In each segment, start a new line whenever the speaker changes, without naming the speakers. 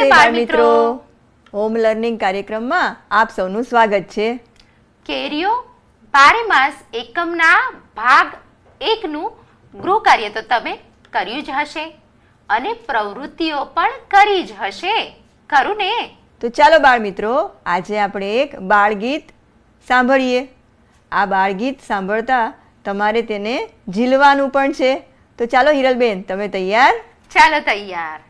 નમસ્તે બાળમિત્રો.
Home learning કાર્યક્રમમાં આપ સૌનું સ્વાગત છે.
કેરીઓ બારે માસ એકમના ભાગ એકનું ગૃહ કાર્ય તો તમે કર્યું જ હશે અને પ્રવૃત્તિઓ પણ કરી જ હશે. ખરું ને?
તો ચાલો બાળમિત્રો આજે આપણે એક બાળગીત સાંભળીએ. આ બાળગીત સાંભળતા તમારે તેને ઝીલવાનું પણ છે. તો ચાલો હિરલબેન તમે તૈયાર?
ચાલો તૈયાર.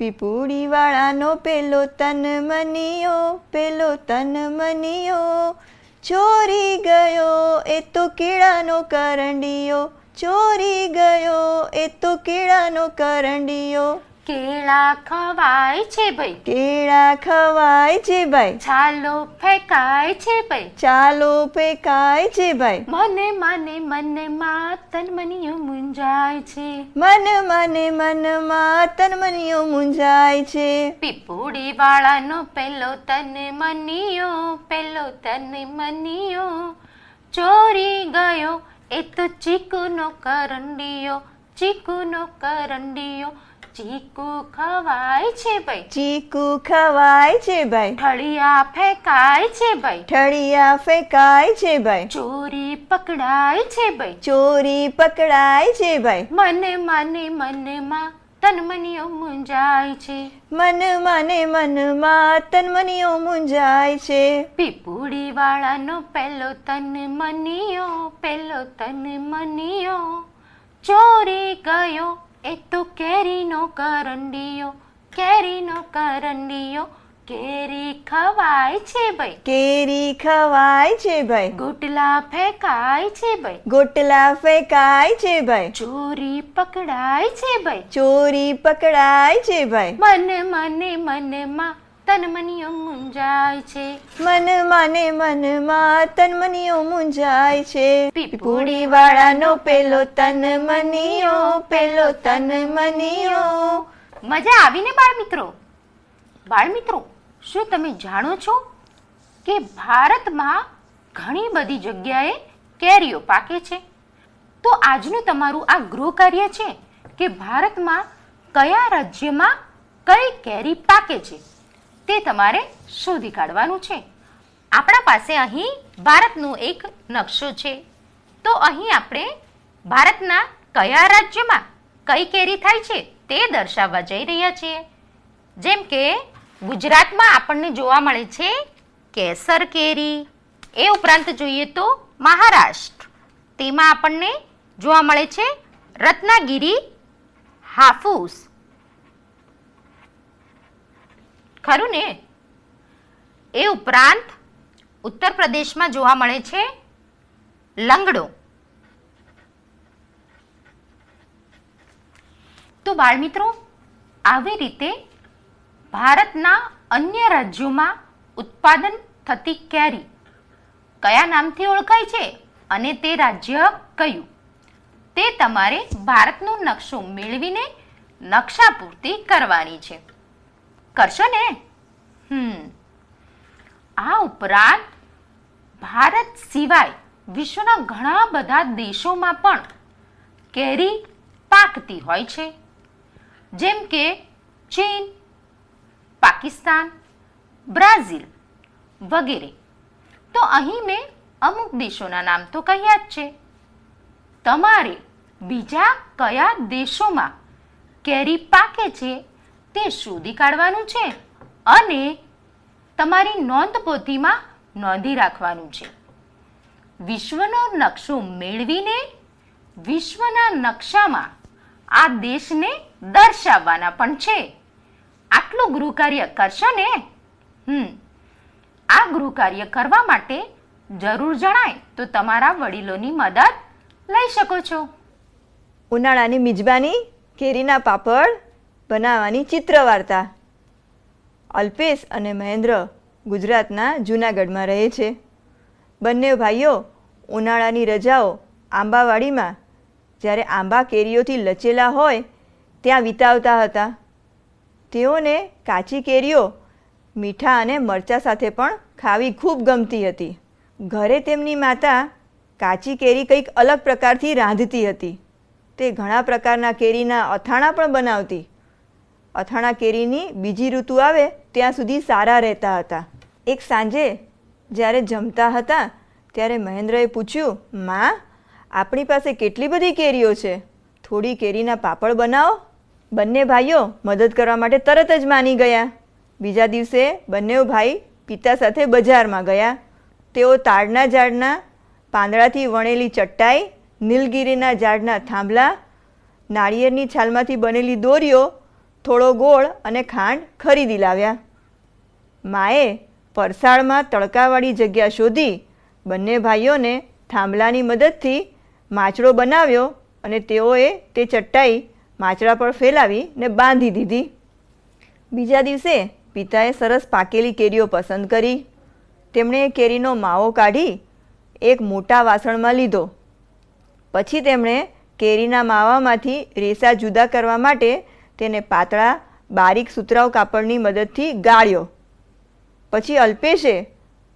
પીપુડી વાળાનો પેલો તન મનિયો પેલો તન મનિયો ચોરી ગયો એ તો કેળાનો કરંડિયો. ચોરી ગયો એ તો કેળાનો કરંડિયો.
કેળા ખવાય છે ભાઈ
કેળા ખવાય છે ભાઈ
ચાલો ફેંકાય છે ભાઈ
ચાલો ફેંકાય છે ભાઈ
મને મને મને માં તન મનીયો મુંજાય છે
મન મને તન મનીયો મુંજાય છે
પીપુડી વાળાનો પેલો તન મનિયો પેલો તન મનિયો ચોરી ગયો એ તો ચીકુનો કરંડિયો ચીકુનો કરંડિયો ચીકુ ખવાય છે ભાઈ.
ચીકુ ખવાય છે ભાઈ.
ઠળિયા ફેંકાય છે ભાઈ.
ઠળિયા ફેંકાય છે ભાઈ.
ચોરી પકડાય છે ભાઈ.
ચોરી પકડાય છે ભાઈ.
મને મને મનમાં તન મનિયો મુંજાય છે.
મન મને મનમાં તનમનીઓ મૂંઝાય છે.
પીપુડી વાળાનો પેલો તન મનિયો પેલો તન મનિયો ચોરી ગયો એ તો કેરીનો કરંડીયો કેરીનો કરંડીયો કેરી ખવાય છે ભાઈ.
કેરી ખવાય છે ભાઈ.
ગોટલા ફેંકાય છે ભાઈ.
ગોટલા ફેંકાય છે ભાઈ.
ચોરી પકડાય છે ભાઈ.
ચોરી પકડાય છે ભાઈ.
મને મને મનમાં તન મનિયો મુંજાય છે.
મન મને મનમાં તનમનીઓ મુંજાય છે.
પીપુડી
વાળાનો પેલો તન મનીયો પેલો તન
મજા આવીને બાળ મિત્રો બાળ મિત્રો શું તમે જાણો છો કે ભારતમાં ઘણી બધી જગ્યાએ કેરીઓ પાકે છે? તો આજનું તમારું આ ગૃહ કાર્ય છે કે ભારતમાં કયા રાજ્યમાં કઈ કેરી પાકે છે? તે તમારે શોધી કાઢવાનું છે. આપણા પાસે અહીં ભારતનું એક નકશો છે. તો અહીં આપણે ભારતના કયા રાજ્યમાં કઈ કેરી થાય છે તે દર્શાવવા જઈ રહ્યા છીએ. જેમ કે ગુજરાતમાં આપણને જોવા મળે છે કેસર કેરી. એ ઉપરાંત જોઈએ તો મહારાષ્ટ્ર. તેમાં આપણને જોવા મળે છે રત્નાગીરી, હાફૂસ. ખરું ને? એ ઉપરાંત ઉત્તર પ્રદેશમાં જોવા મળે છે લંગડો. તો બાળમિત્રો, આવી રીતે ભારતના અન્ય રાજ્યોમાં ઉત્પાદન થતી કેરી કયા નામથી ઓળખાય છે અને તે રાજ્ય કયું? તે તમારે ભારતનો નકશો મેળવીને નકશા પૂર્તિ કરવાની છે. કરશો ને? હમ. આ ઉપરાંત ભારત સિવાય વિશ્વના ઘણા બધા દેશોમાં પણ કેરી પાકતી હોય છે. જેમ કે ચીન, પાકિસ્તાન, બ્રાઝિલ વગેરે. તો અહીં મેં અમુક દેશોના નામ તો કહ્યા જ છે. તમારે બીજા કયા દેશોમાં કેરી પાકે છે તે શોધી કાઢવાનું છે અને તમારી નોંધ પોથીમાં નોંધી રાખવાનું છે. વિશ્વનો નકશો મેળવીને વિશ્વના નકશામાં આ દેશને દર્શાવવાના પણ છે. આટલું ગૃહ કાર્ય કરશો ને? હમ. આ ગૃહ કાર્ય કરવા માટે જરૂર જણાય તો તમારા વડીલોની મદદ લઈ શકો છો.
ઉનાળાની મિજબાની કેરીના પાપડ બનાવવાની ચિત્ર વાર્તા અલ્પેશ અને મહેન્દ્ર ગુજરાતના જૂનાગઢમાં રહે છે. બંને ભાઈઓ ઉનાળાની રજાઓ આંબાવાડીમાં જ્યારે આંબા કેરીઓથી લચેલા હોય ત્યાં વિતાવતા હતા. તેઓને કાચી કેરીઓ, મીઠા અને મરચાં સાથે પણ ખાવી ખૂબ ગમતી હતી. ઘરે તેમની માતા કાચી કેરી કંઈક અલગ પ્રકારથી રાંધતી હતી. તે ઘણા પ્રકારના કેરીના અથાણાં પણ બનાવતી અથાણા કેરીની બીજી ઋતુ આવે, ત્યાં સુધી સારા રહેતા હતા. એક સાંજે જ્યારે જમતા હતા, ત્યારે મહેન્દ્રએ પૂછ્યું, માં, આપણી પાસે કેટલી બધી કેરીઓ છે? થોડી કેરીના પાપડ બનાવો. બંને ભાઈઓ મદદ કરવા માટે તરત જ માની ગયા. બીજા દિવસે બંને ભાઈ પિતા સાથે બજારમાં ગયા. તેઓ તાડના ઝાડના પાંદડાથી વણેલી ચટ્ટાઈ નીલગીરીના ઝાડના થાંભલા, નાળિયેરની છાલમાંથી બનેલી દોરીઓ થોડો ગોળ અને ખાંડ ખરીદી લાવ્યા. માએ પરસાળમાં તડકાવાળી જગ્યા શોધી બંને ભાઈઓને થાંભલાની મદદથી માચડો બનાવ્યો અને તેઓએ તે ચટ્ટાઈ માછડા પર ફેલાવી ને બાંધી દીધી. બીજા દિવસે પિતાએ સરસ પાકેલી કેરીઓ પસંદ કરી. તેમણે કેરીનો માવો કાઢી એક મોટા વાસણમાં લીધો. પછી તેમણે કેરીના માવામાંથી રેસા જુદા કરવા માટે તેને પાતળા બારીક સુતરાઉ કાપડની મદદથી ગાળ્યો. પછી અલ્પેશે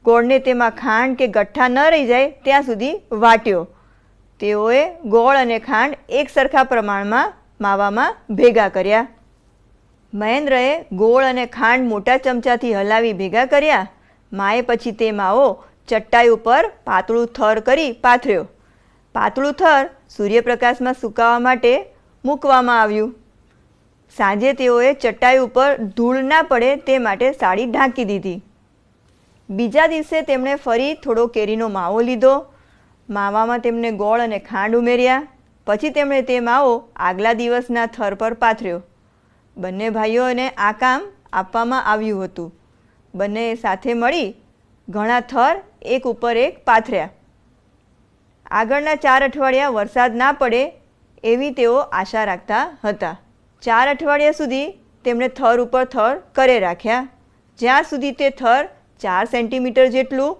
ગોળને તેમાં ખાંડ કે ગઠ્ઠા ન રહી જાય ત્યાં સુધી વાટ્યો. તેઓએ ગોળ અને ખાંડ એક સરખા પ્રમાણમાં માવામાં ભેગા કર્યા. મહેન્દ્રએ ગોળ અને ખાંડ મોટા ચમચાથી હલાવી ભેગા કર્યા. માએ પછી તે માવો ચટ્ટાઈ ઉપર પાતળું થર કરી પાથર્યો. પાતળું થર સૂર્યપ્રકાશમાં સુકાવા માટે મૂકવામાં આવ્યું. સાંજે તેઓએ ચટાઈ ઉપર ધૂળ ના પડે તે માટે સાડી ઢાંકી દીધી. બીજા દિવસે તેમણે ફરી થોડો કેરીનો માવો લીધો. માવામાં તેમણે ગોળ અને ખાંડ ઉમેર્યા. પછી તેમણે તે માવો આગલા દિવસના થર પર પાથર્યો. બંને ભાઈઓને આ કામ આપવામાં આવ્યું હતું. બંને સાથે મળી ઘણા થર એક ઉપર એક પાથર્યા. આગળના ચાર અઠવાડિયા વરસાદ ના પડે એવી તેઓ આશા રાખતા હતા. ચાર અઠવાડિયા સુધી તેમણે થર ઉપર થર કરે રાખ્યા. જ્યાં સુધી તે થર ચાર સેન્ટીમીટર જેટલું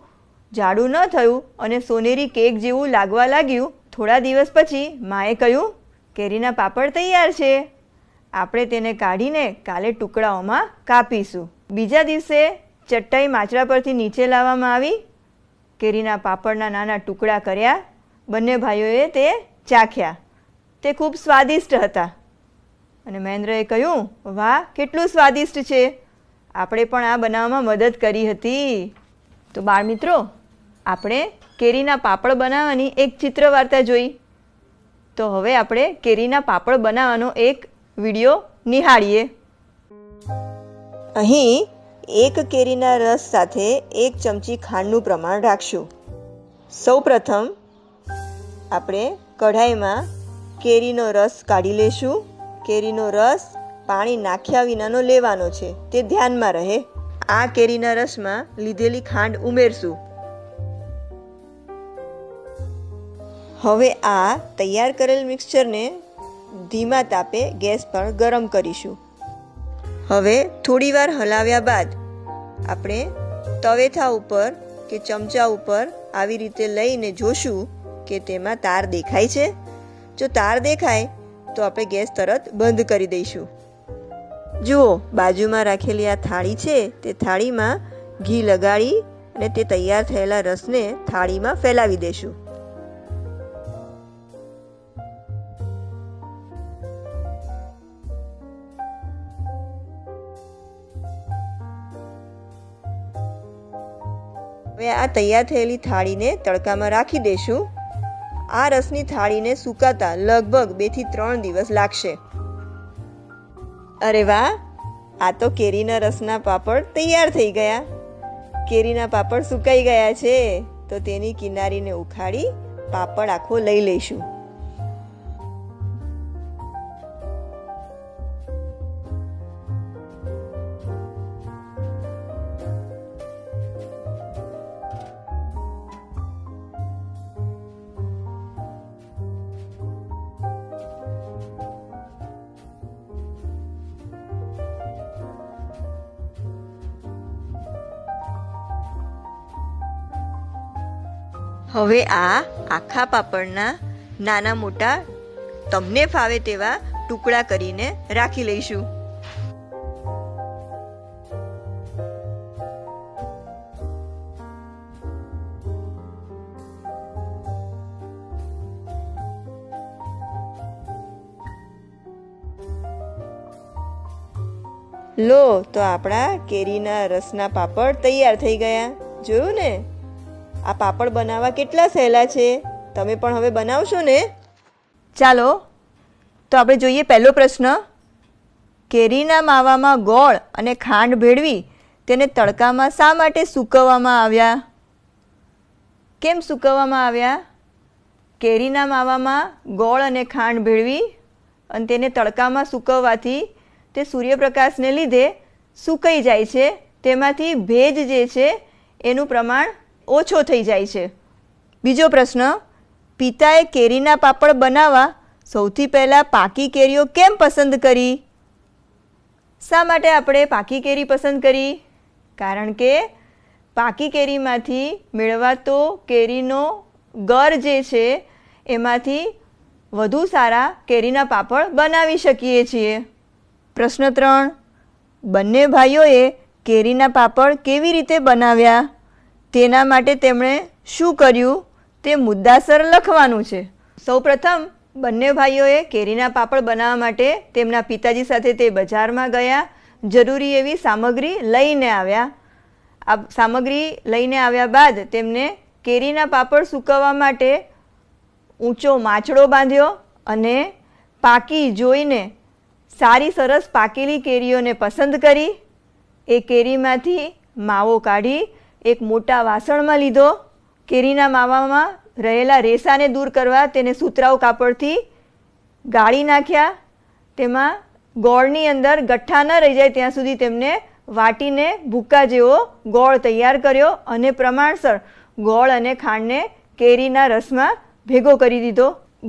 જાડું ન થયું અને સોનેરી કેક જેવું લાગવા લાગ્યું, થોડા દિવસ પછી માએ કહ્યું, કેરીના પાપડ તૈયાર છે. આપણે તેને કાઢીને કાલે ટુકડાઓમાં કાપીશું. બીજા દિવસે ચટાઈ માચરા પરથી નીચે લાવવામાં આવી, કેરીના પાપડના નાના ટુકડા કર્યા, બંને ભાઈઓએ તે ચાખ્યા. તે ખૂબ સ્વાદિષ્ટ હતા. અને મહેન્દ્રએ કહ્યું, વાહ, કેટલું સ્વાદિષ્ટ છે. આપણે પણ આ બનાવવામાં મદદ કરી હતી. તો બાળ મિત્રો આપણે કેરીના પાપડ બનાવવાની એક ચિત્ર વાર્તા જોઈ. તો હવે આપણે કેરીના પાપડ બનાવવાનો એક વીડિયો નિહાળીએ. અહીં એક કેરીના રસ સાથે એક ચમચી ખાંડનું પ્રમાણ રાખશું. સૌપ્રથમ, આપણે કઢાઈમાં કેરીનો રસ કાઢી લેશું કેરીનો રસ પાણી નાખ્યા વિનાનો લેવાનો છે. તે ધ્યાનમાં રહે. આ કેરીના રસમાં લીધેલી ખાંડ ઉમેરશું. હવે આ તૈયાર કરેલ મિક્સચરને ધીમા તાપે ગેસ પર ગરમ કરીશું. હવે થોડીવાર હલાવ્યા બાદ આપણે તવેથા ઉપર કે ચમચા ઉપર આવી રીતે લઈને જોશું કે તેમાં તાર દેખાય છે. જો તાર દેખાય તો આપણે ગેસ તરત બંધ કરી દઈશું. જુઓ, બાજુમાં રાખેલી આ થાળી છે, તે થાળીમાં ઘી લગાડી અને તે તૈયાર થયેલા રસને થાળીમાં ફેલાવી દેશું હવે આ તૈયાર થયેલી થાળીને તડકામાં રાખી દેશું આ રસની થાળીને સુકાતા લગભગ બેથી ત્રણ દિવસ લાગશે. અરે વાહ! આ તો કેરીના રસના પાપડ તૈયાર થઈ ગયા. કેરીના પાપડ સુકાઈ ગયા છે. તો તેની કિનારીને ઉખાડી પાપડ આખો લઈ લઈશું. હવે આ આખા પાપડના નાના મોટા તમને ફાવે તેવા ટુકડા કરીને રાખી લઈશું. લો, તો આપણા કેરીના રસના પાપડ તૈયાર થઈ ગયા. જોયું ને? આ પાપડ બનાવવા કેટલા સહેલા છે? તમે પણ હવે બનાવશો ને? ચાલો, તો આપણે જોઈએ પહેલો પ્રશ્ન. કેરીના માવામાં ગોળ અને ખાંડ ભેળવી તેને તડકામાં શા માટે સૂકવવામાં આવ્યા? કેમ સૂકવવામાં આવ્યા? કેરીના માવામાં ગોળ અને ખાંડ ભેળવી અને તેને તડકામાં સૂકવવાથી તે સૂર્યપ્રકાશને લીધે સૂકાઈ જાય છે. તેમાંથી ભેજ જે છે, એનું પ્રમાણ ઓછો થઈ જાય છે. બીજો પ્રશ્ન, પિતાએ કેરીના પાપડ બનાવવા સૌથી પહેલાં પાકી કેરીઓ કેમ પસંદ કરી? શા માટે આપણે પાકી કેરી પસંદ કરી? કારણ કે પાકી કેરીમાંથી મેળવાતો કેરીનો ગર જે છે, એમાંથી વધુ સારા કેરીના પાપડ બનાવી શકીએ છીએ. પ્રશ્ન ત્રણ, બંને ભાઈઓએ કેરીના પાપડ કેવી રીતે બનાવ્યા? તેના માટે તેમણે શું કર્યું? તે મુદ્દાસર લખવાનું છે. સૌપ્રથમ, બંને ભાઈઓએ કેરીના પાપડ બનાવવા માટે તેમના પિતાજી સાથે તે બજારમાં ગયા. જરૂરી એવી સામગ્રી લઈને આવ્યા. આ સામગ્રી લઈને આવ્યા બાદ તેમને કેરીના પાપડ સૂકવવા માટે ઊંચો માછડો બાંધ્યો અને પાકી જોઈને સારી સરસ પાકેલી કેરીઓને પસંદ કરી. એ કેરીમાંથી માવો કાઢી એક મોટા વાસણમાં લીધો, કેરીના માવામાં રહેલા રેસાને દૂર કરવા તેને સુતરાઉ કાપડથી ગાળી નાખ્યા. તેમાં ગોળની અંદર ગઠ્ઠા ન રહી જાય ત્યાં સુધી તેમને વાટીને ભૂક્કા જેવો ગોળ તૈયાર કર્યો અને પ્રમાણસર ગોળ અને ખાંડને કેરીના રસમાં ભેગો કરી દીધો.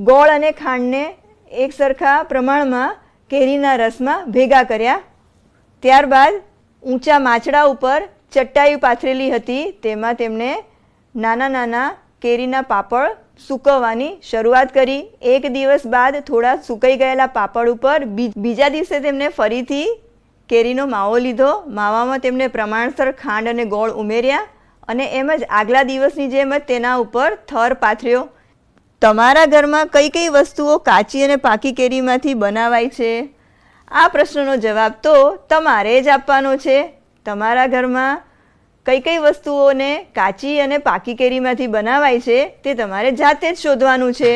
ગોળ અને ખાંડને એક સરખા પ્રમાણમાં કેરીના રસમાં ભેગા કર્યા. ત્યારબાદ ઊંચા માછડા ઉપર ચટ્ટાઈ પાથરેલી હતી. તેમાં તેમણે નાના નાના કેરીના પાપડ સૂકવવાની શરૂઆત કરી. એક દિવસ બાદ થોડા સુકાઈ ગયેલા પાપડ ઉપર બીજા દિવસે તેમણે ફરીથી કેરીનો માવો લીધો. માવામાં તેમણે પ્રમાણસર ખાંડ અને ગોળ ઉમેર્યા અને એમ જ આગલા દિવસની જેમ જ તેના ઉપર થર પાથર્યો. તમારા ઘરમાં કઈ કઈ વસ્તુઓ કાચી અને પાકી કેરીમાંથી બનાવાય છે? આ પ્રશ્નનો જવાબ તો તમારે જ આપવાનો છે. તમારા ઘરમાં કઈ કઈ વસ્તુઓને કાચી અને પાકી કેરીમાંથી બનાવાય છે તે તમારે જાતે જ શોધવાનું છે.